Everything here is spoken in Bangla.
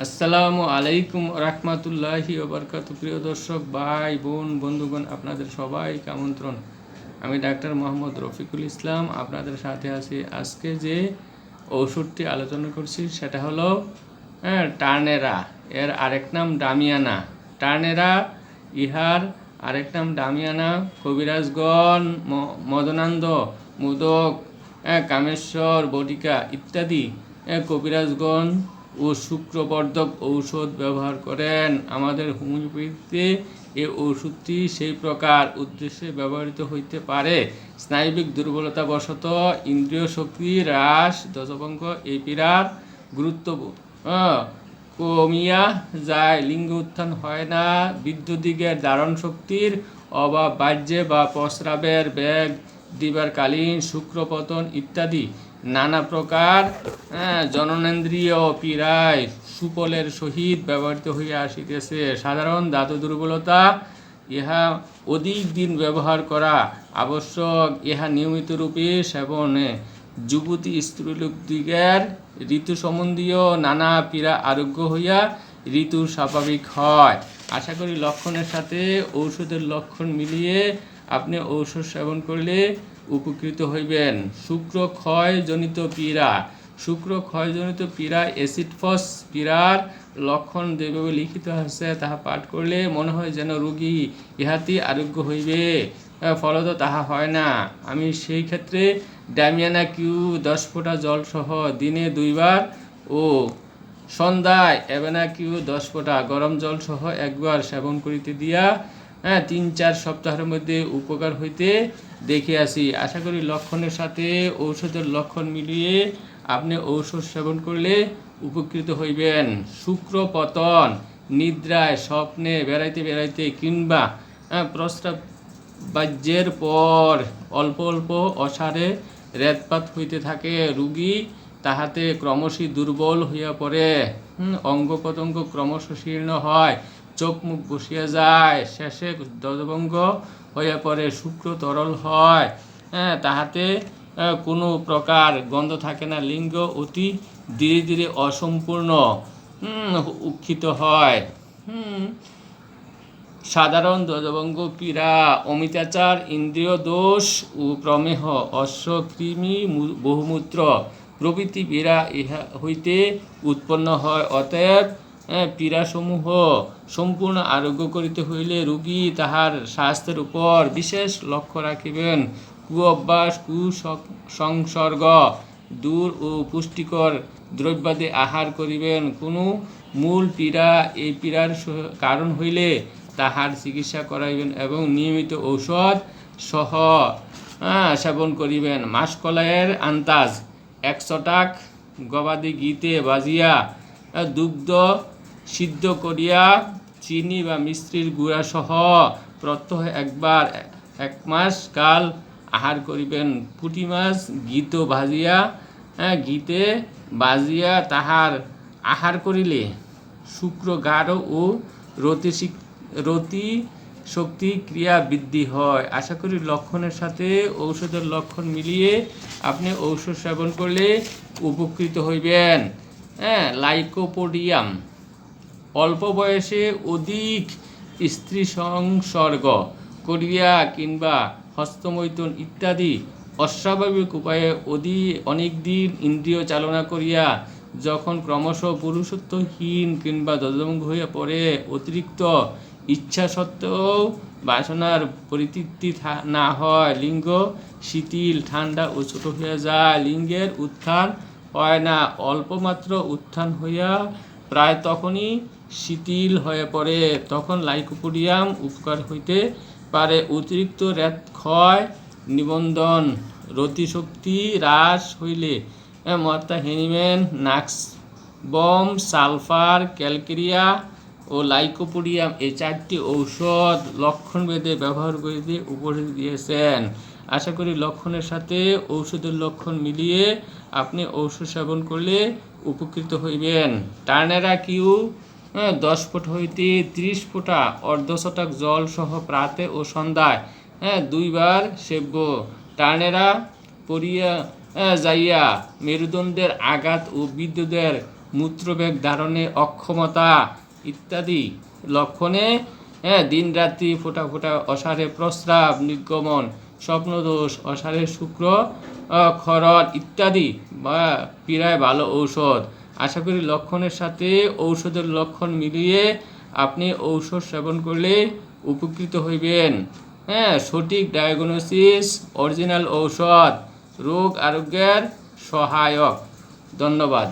আসসালামু আলাইকুম রহমতুল্লাহি ওবরকাত প্রিয় দর্শক ভাই বোন বন্ধুগণ আপনাদের সবাইকে আমন্ত্রণ। আমি ডাক্তার মোহাম্মদ রফিকুল ইসলাম আপনাদের সাথে আছি আজকে যে ওষুধটি আলোচনা করছি সেটা হলো হ্যাঁ, টার্নেরা এর আরেক নাম ডামিয়ানা টার্নেরা ইহার আরেক নাম ডামিয়ানা কবিরাজগণ মদনান্দ মুদক হ্যাঁ, কামেশ্বর বটিকা ইত্যাদি হ্যাঁ, কবিরাজগণ ও শুক্রবর্ধক ঔষধ ব্যবহার করেন। আমাদের হোমিওপ্যাথিতে এ ওষুধটি সেই প্রকার উদ্দেশ্যে ব্যবহৃত হইতে পারে। স্নায়বিক দুর্বলতা বশত ইন্দ্রিয় শক্তি হ্রাস দশভঙ্গ এই পীড়ার গুরুত্ব কমিয়া যায়, লিঙ্গ উত্থান হয় না বিদ্যুদিগের ধারণ শক্তির অভাব, বাহ্যে বা প্রস্রাবের বেগ দিবার কালীন শুক্রপতন ইত্যাদি। নানা প্রকার হ্যাঁ, জননেন্দ্রিয় পীড়ায় সুফলের সহিত ব্যবহৃত হইয়া আসিতেছে। সাধারণ ধাতু দুর্বলতা ইহা অধিক দিন ব্যবহার করা আবশ্যক। ইহা নিয়মিত রূপে সেবনে যুবতী স্ত্রীলোকদিগের ঋতু সম্বন্ধীয় নানা পীড়া আরোগ্য হইয়া ঋতু স্বাভাবিক হয়। আশা করি লক্ষণের সাথে ঔষধের লক্ষণ মিলিয়ে আপনি ঔষধ সেবন করলে উপকৃত হইবেন। শুক্র ক্ষয়জনিত পীড়া। শুক্র ক্ষয়জনিত পীড়া অ্যাসিড ফস পীড়ার লক্ষণ যেভাবে লিখিত আছে, তাহা পাঠ করলে মনে হয় যেন রোগী ইহাতি আরোগ্য হইবে। ফলত তাহা হয় না। আমি সেই ক্ষেত্রে ড্যামিয়ানা কিউ দশ ফোঁটা জল সহ দিনে দুইবার ও সন্ধ্যায় এবেনা কিউ দশ ফোঁটা গরম জল সহ একবার সেবন করিতে দিয়া হ্যাঁ তিন চার সপ্তাহের মধ্যে উপকার হইতে দেখে আসি। আশা করি লক্ষণের সাথে ঔষধের লক্ষণ মিলিয়ে আপনি ঔষধ সেবন করলে উপকৃত হইবেন। শুক্র পতন, নিদ্রায়, স্বপ্নে, বেড়াইতে বেড়াইতে কিংবা প্রস্রাব বাহ্যের পর অল্প অল্প অসারে রেতপাত হইতে থাকে রুগী, তাহাতে ক্রমশই দুর্বল হইয়া পড়ে। অঙ্গ প্রত্যঙ্গ ক্রমশ শীর্ণ হয়, চোখ মুখ বসিয়া যায়, শেষে দদভঙ্গ হইয়া পড়ে শুক্র তরল হয়। হ্যাঁ তাহাতে কোনো প্রকার গন্ধ থাকে না, লিঙ্গ অতি ধীরে ধীরে অসম্পূর্ণ উক্ষিত হয়। সাধারণ ধ্বজভঙ্গ পীড়া অমিতাচার, ইন্দ্রিয় দোষ ও প্রমেহ, অশ্ব, কৃমি বহুমূত্র প্রভৃতি পীড়া ইহা হইতে উৎপন্ন হয়। অতএব পীড়াসমূহ সম্পূর্ণ আরোগ্য করিতে হইলে রোগী তাহার স্বাস্থ্যের উপর বিশেষ লক্ষ্য রাখিবেন। কুঅভ্যাস, কুসংসর্গ, দূর ও পুষ্টিকর দ্রব্যাদি আহার করিবেন। কোনো মূল পীড়া এই পীড়ার কারণ হইলে তাহার চিকিৎসা করাইবেন এবং নিয়মিত ঔষধ সহ সেবন করিবেন। মাসকলাইয়ের আন্তাজ একশো টাক গবাদি গীতে বাজিয়া দুগ্ধ সিদ্ধ করিয়া চিনি বা মিশ্রির গুঁড়া সহ প্রত্যহ একবার এক মাস কাল আহার করিবেন। পুঁটি মাছ গীত ভাজিয়া হ্যাঁ গীতে বাজিয়া তাহার আহার করিলে শুক্র গাঢ় ও রতি শিক- রতি শক্তি ক্রিয়া বৃদ্ধি হয়। আশা করি লক্ষণের সাথে ঔষধের লক্ষণ মিলিয়ে আপনি ঔষধ সেবন করলে উপকৃত হইবেন। হ্যাঁ লাইকোপোডিয়াম। অল্প বয়সে অধিক স্ত্রী সংসর্গ করিয়া কিংবা হস্তমৈথুন ইত্যাদি অস্বাভাবিক উপায়ে অধি অনেক দিন ইন্দ্রিয় চালনা করিয়া যখন ক্রমশ পুরুষত্বহীন কিংবা দজভঙ্গ হইয়া পড়ে, অতিরিক্ত ইচ্ছা সত্ত্বেও বাসনার পরিতৃপ্তি না হয়। লিঙ্গ শিথিল, ঠান্ডা ও ছোট হইয়া যায়। লিঙ্গের উত্থান হয় না। অল্পমাত্র উত্থান হইয়া প্রায় তখনই শিথিল হয়ে পড়ে। তখন লাইকোপোডিয়াম উপকার হইতে পারে অতিরিক্ত রেত ক্ষয় নিবন্ধন, রতিশক্তি হ্রাস হইলে। মর্তা Hahnemann nux vom, sulphur, calcarea ও লাইকোপোডিয়াম এই চারটি ঔষধ লক্ষণ ভেদে ব্যবহার করিতে উপদেশ দিয়েছেন। আশা করি লক্ষণের সাথে ঔষধের লক্ষণ মিলিয়ে আপনি ঔষধ সেবন করলে উপকৃত হইবেন। টার্নেরা কিউ দশ ফুট হইতে ত্রিশ ফুটা অর্ধশতক জল সহ প্রাতে ও সন্ধ্যায় হ্যাঁ দুইবার সেব্য। টানেরা পড়িয়া যাইয়া মেরুদণ্ডের আঘাত ও বিদ্যুতের মূত্রবেগ ধারণে অক্ষমতা ইত্যাদি লক্ষণে হ্যাঁ দিন রাত্রি ফোটা ফোটা অসারে প্রস্রাব নির্গমন স্বপ্নদোষ অসারে শুক্র আহ, ইত্যাদি বা পীড়ায় ভালো ঔষধ। আশা করি লক্ষণের সাথে ঔষধের লক্ষণ মিলিয়ে আপনি ঔষধ সেবন করলে উপকৃত হইবেন। হ্যাঁ সঠিক ডায়াগনোসিস অরিজিনাল ঔষধ, রোগ আরোগ্যের সহায়ক। ধন্যবাদ।